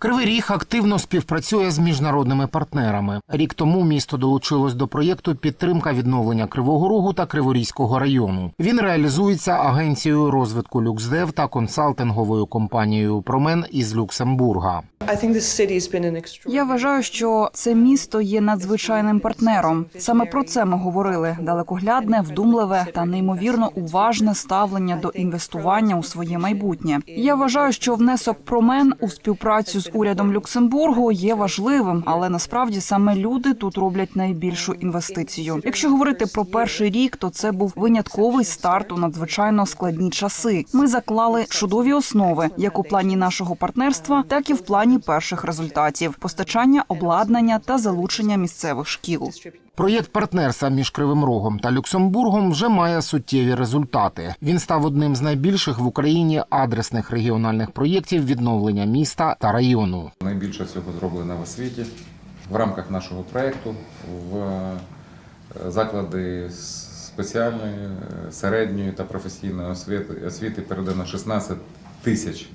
Кривий Ріг активно співпрацює з міжнародними партнерами. Рік тому місто долучилось до проєкту підтримка відновлення Кривого Рогу та Криворізького району. Він реалізується агенцією розвитку Люксдев та консалтинговою компанією Промен із Люксембурга. Я вважаю, що це місто є надзвичайним партнером. Саме про це ми говорили: далекоглядне, вдумливе та неймовірно уважне ставлення до інвестування у своє майбутнє. Я вважаю, що внесок промен у співпрацю з урядом Люксембургу є важливим, але насправді саме люди тут роблять найбільшу інвестицію. Якщо говорити про перший рік, то це був винятковий старт у надзвичайно складні часи. Ми заклали чудові основи, як у плані нашого партнерства, так і в плані перших результатів постачання обладнання та залучення місцевих шкіл. Проєкт партнерства між Кривим Рогом та Люксембургом вже має суттєві результати. Він став одним з найбільших в Україні адресних регіональних проєктів відновлення міста та району. Найбільше всього зроблено в освіті. В рамках нашого проєкту в е, заклади спеціальної, е, середньої та професійної освіти, освіти передано 16 тисяч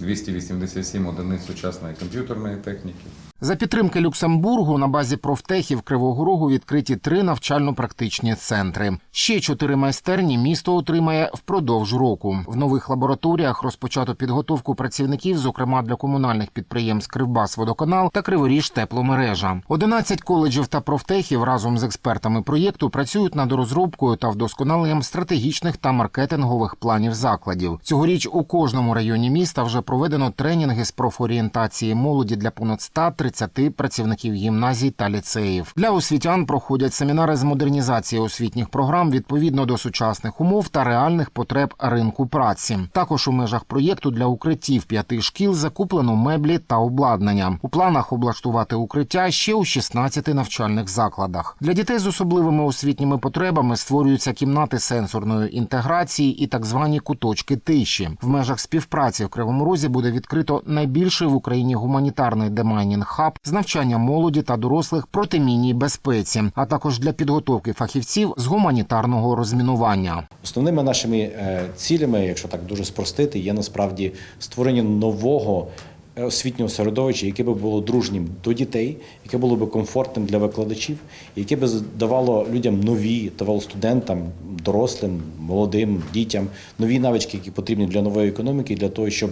287 одиниць сучасної комп'ютерної техніки. За підтримки Люксембургу на базі профтехів Кривого Рогу відкриті три навчально-практичні центри. Ще чотири майстерні місто отримає впродовж року. В нових лабораторіях розпочато підготовку працівників, зокрема для комунальних підприємств Кривбас Водоканал та Криворіж Тепломережа. 11 коледжів та профтехів разом з експертами проєкту працюють над розробкою та вдосконаленням стратегічних та маркетингових планів закладів. Цьогоріч у кожному районі міста вже проведено тренінги з профорієнтації молоді для понад 130 працівників гімназій та ліцеїв. Для освітян проходять семінари з модернізації освітніх програм відповідно до сучасних умов та реальних потреб ринку праці. Також у межах проєкту для укриттів п'яти шкіл закуплено меблі та обладнання. У планах облаштувати укриття ще у 16 навчальних закладах. Для дітей з особливими освітніми потребами створюються кімнати сенсорної інтеграції і так звані куточки тиші. В межах співпраці в Кривому Розі буде відкрито найбільший в Україні гуманітарний демайнінг хаб з навчання молоді та дорослих протимінній безпеці, а також для підготовки фахівців з гуманітарного розмінування. Основними нашими е, цілями, якщо так дуже спростити, є насправді створення нового е, освітнього середовища, яке би було дружнім до дітей, яке було би комфортним для викладачів, яке би давало людям нові, давало студентам, дорослим, молодим дітям нові навички, які потрібні для нової економіки, для того, щоб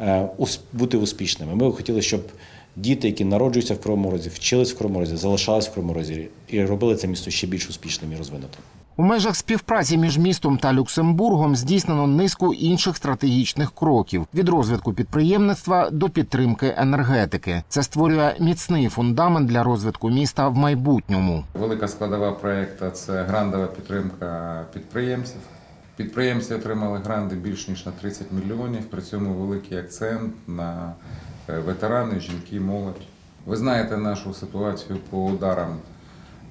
е, бути успішними. Ми б хотіли, щоб діти, які народжуються в Кривому Розі, вчились в Кривому Розі, залишались в Кривому Розі і робили це місто ще більш успішним і розвинутим. У межах співпраці між містом та Люксембургом здійснено низку інших стратегічних кроків від розвитку підприємництва до підтримки енергетики. Це створює міцний фундамент для розвитку міста в майбутньому. Велика складова проєкту це грандова підтримка підприємців. Підприємці отримали гранди більш ніж на 30 мільйонів. При цьому великий акцент на ветерани, жінки, молодь. Ви знаєте нашу ситуацію по ударам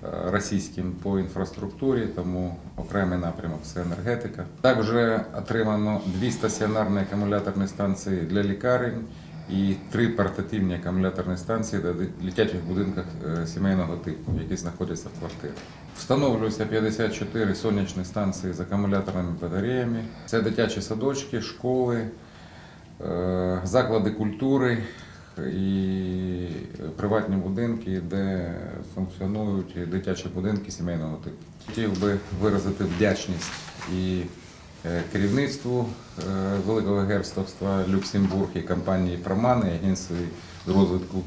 е, російським по інфраструктурі, тому окремий напрямок це енергетика. Також отримано дві стаціонарні акумуляторні станції для лікарень і три портативні акумуляторні станції для дитячих будинках е, сімейного типу, які знаходяться в квартирах. Встановлюється 54 сонячні станції з акумуляторними батареями. Це дитячі садочки, школи, е, заклади культури і приватні будинки, де функціонують дитячі будинки сімейного типу. Хотів би виразити вдячність і е, керівництву е, Великого герцогства Люксембург і компанії Промани, агентстві з розвитку е,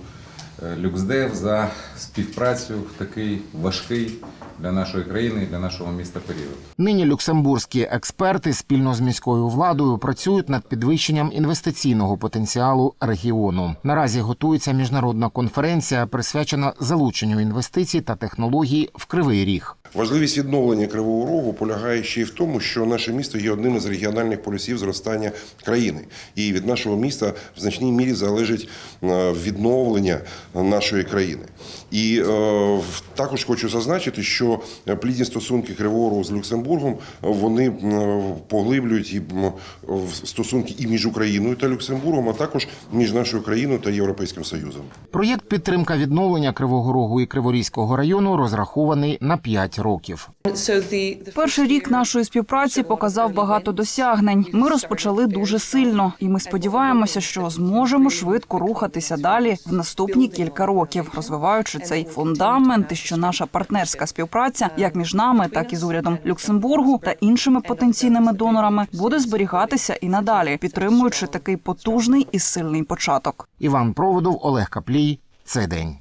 Люксдев за співпрацю в такий важкий для нашої країни і для нашого міста період. Нині люксембурзькі експерти спільно з міською владою працюють над підвищенням інвестиційного потенціалу регіону. Наразі готується міжнародна конференція, присвячена залученню інвестицій та технологій в Кривий Ріг. Важливість відновлення Кривого Рогу полягає ще й в тому, що наше місто є одним із регіональних полюсів зростання країни, і від нашого міста в значній мірі залежить е, відновлення нашої країни. І е, також хочу зазначити, що плідні стосунки Кривого Рогу з Люксембургом е, вони поглиблюють і стосунки і між Україною та Люксембургом, а також між нашою країною та Європейським Союзом. Проєкт підтримка відновлення Кривого Рогу і Криворізького району розрахований на 5 років. Перший рік нашої співпраці показав багато досягнень. Ми розпочали дуже сильно, і ми сподіваємося, що зможемо швидко рухатися далі в наступні кілька років, розвиваючи цей фундамент, і що наша партнерська співпраця, як між нами, так і з урядом Люксембургу та іншими потенційними донорами, буде зберігатися і надалі, підтримуючи такий потужний і сильний початок. Іван Проводов, Олег Каплій. Цей день.